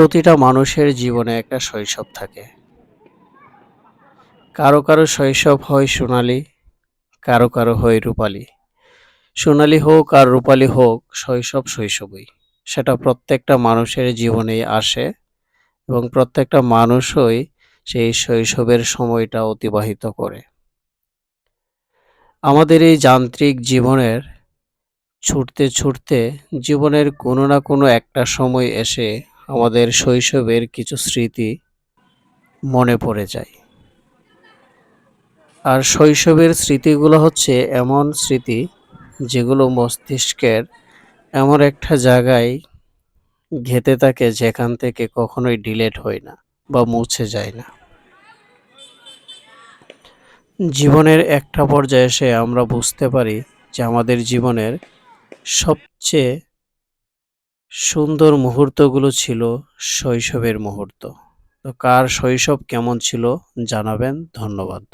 প্রতিটা মানুষের জীবনে একটা শৈশব থাকে। কারও কারও শৈশব হয় সোনালি, কারও কারও হয় রূপালি। সোনালি হোক আর রূপালি হোক, শৈশব শৈশবই। সেটা প্রত্যেকটা মানুষের জীবনেই আসে এবং প্রত্যেকটা মানুষই সেই শৈশবের সময়টা অতিবাহিত করে। আমাদের এই যান্ত্রিক জীবনের ছুটতে ছুটতে জীবনের কোনো না কোনো একটা সময় এসে আমাদের শৈশবের কিছু স্মৃতি মনে পড়ে যায়। আর শৈশবের স্মৃতিগুলো হচ্ছে এমন স্মৃতি যেগুলো মস্তিষ্কের এমন একটা জায়গায় ঘেঁটে থাকে যেখান থেকে কখনোই ডিলেট হয় না বা মুছে যায় না। জীবনের একটা পর্যায়ে এসে আমরা বুঝতে পারি যে আমাদের জীবনের সবচেয়ে সুন্দর মুহূর্তগুলো ছিল শৈশবের মুহূর্ত। তো কার শৈশব কেমন ছিল জানাবেন ধন্যবাদ।